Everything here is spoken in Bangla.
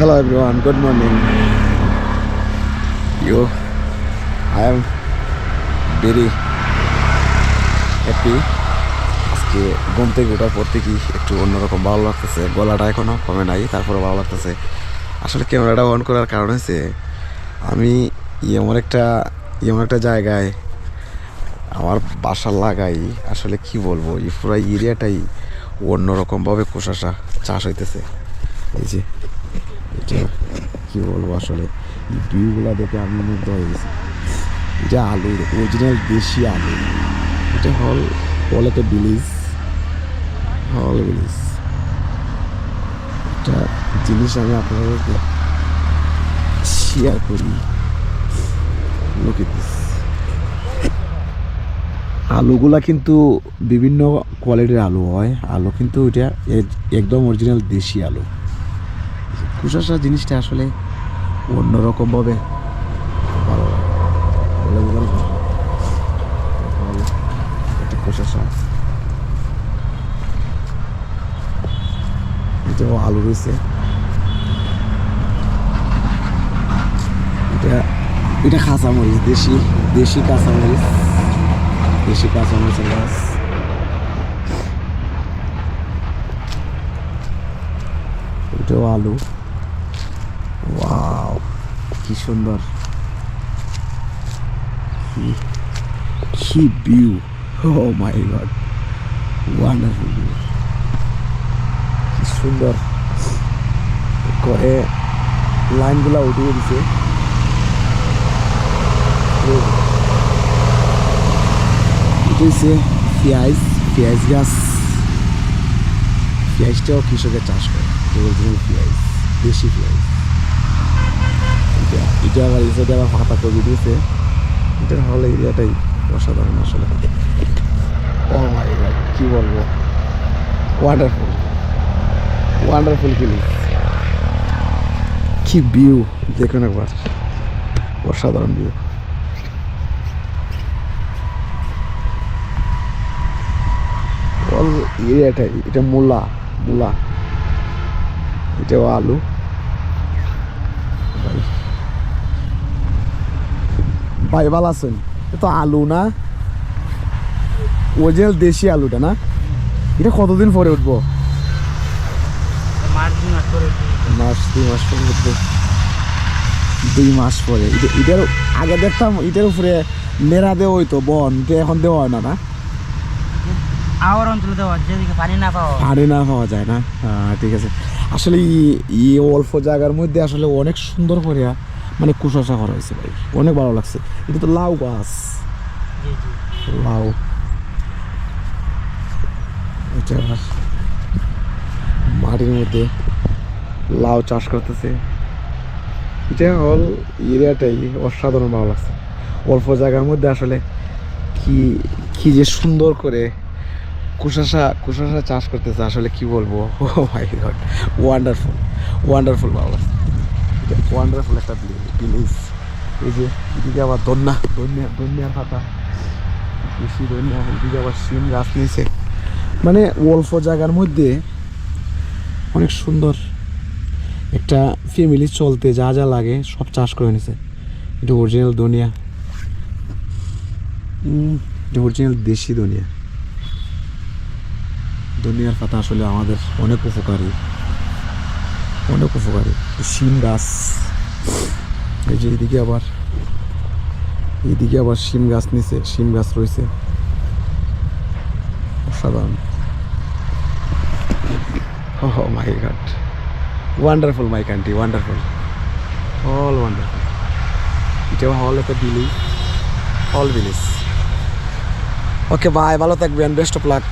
Hello everyone, good morning. You, I am very happy. আজকে ঘুম থেকে ওঠার পর থেকেই একটু অন্যরকম ভালো লাগতেছে। গলাটা এখনও কমে নাই তারপরে ভালো লাগতেছে। আসলে ক্যামেরাটা অন করার কারণ হচ্ছে আমি এমন একটা এমন একটা জায়গায় আমার বাসা লাগাই আসলে কি বলব? এই পুরো এরিয়াটাই অন্যরকমভাবে কোষাশা চাষ হইতেছে। এই যে এটা কি বলব আসলে? ভিউগুলো দেখে আমি মুগ্ধ হয়ে গেছি। এটা আলুর অরিজিনাল দেশি আলু। এটা হল হল একটা ভিলেজ হল বিলিজ। একটা জিনিস আমি আপনাদেরকে শেয়ার করি। লোক আলুগুলা কিন্তু বিভিন্ন কোয়ালিটির আলু হয়। আলু কিন্তু এটা একদম অরিজিনাল দেশি আলু। কুশাশা জিনিসটা আসলে অন্যরকমভাবে ভালো এটাও আলু রয়েছে। এটা এটা কাঁচামরিচ, দেশি দেশি কাঁচা কাঁচামরিচ। দেশি কাঁচামরিচের গাছ। এটাও আলু। কি সুন্দর। কি view oh my god wonderful view কি সুন্দর করে লাইনগুলা উঠিয়ে দিছে। হচ্ছে পেঁয়াজ পেঁয়াজ গাছ। পেঁয়াজটাও কৃষকের চাষ করে। পেঁয়াজ, দেশি পেঁয়াজ। এটা এটা আবার এই সাইডে আবার পাতা কবি দিয়েছে এটার হলে এরিয়াটাই অসাধারণ আসলে। ও মাই গড কি বলব? ওয়ান্ডারফুল ওয়ান্ডারফুল ফিলিং কি ভিউ দেখুন একবার। অসাধারণ ভিউ এটা মূলা মূলা। এটাও আলু। ভাই ভালো আছেন তো আলু না। অরিজিনাল দেশি আলুটা না। এটা কতদিন পরে উঠবো? মাস দুই মাস পরে উঠবো। দুই মাস পরে। এটার আগে দেখতাম এটার উপরে নেড়া দেওয়া হইতো বন। এখন দেওয়া হয় না না? আওয়ার অঞ্চলে দেওয়া যেদিকে পানি না পাওয়া পানি না পাওয়া যায় না? হ্যাঁ ঠিক আছে। আসলে এই অল্প জায়গার মধ্যে আসলে অনেক সুন্দর করে মানে কুশাশা করা হয়েছে ভাই। অনেক ভালো লাগছে। এটা তো লাউ গাছ। লাউ। এটা মাটির মধ্যে লাউ চাষ করতেছে। এটা হল এরিয়াটাই অসাধারণ ভালো লাগছে। অল্প জায়গার মধ্যে আসলে কি কি যে সুন্দর করে কুশাশা কুশাশা চাষ করতেছে আসলে কি বলব? Oh my god wonderful wonderful ভালো লাগছে। ওয়ান্ডারফুল একটা প্লিজ এই যে, এদিকে আবার দন্যা দন্যা, দন্যার পাতা বেশি দন্যা এদিকে আবার সিম গাছ নিয়েছে। মানে অল্প জায়গার মধ্যে অনেক সুন্দর একটা ফ্যামিলি চলতে যা যা লাগে সব চাষ করে নিছে। এটা অরিজিনাল দুনিয়া। এটা অরিজিনাল দেশি দুনিয়া। দুনিয়ার পাতা আসলে আমাদের অনেক উপকারী। অনেক উপকারী শিম গাছ। এই যে এদিকে আবার এইদিকে আবার শিম গাছ নিচে, শিম গাছ রয়েছে। অসাধারণ। ও my god wonderful my country wonderful all wonderful এটাও হল একটা village all village okay bye ভালো থাকবেন। Best of luck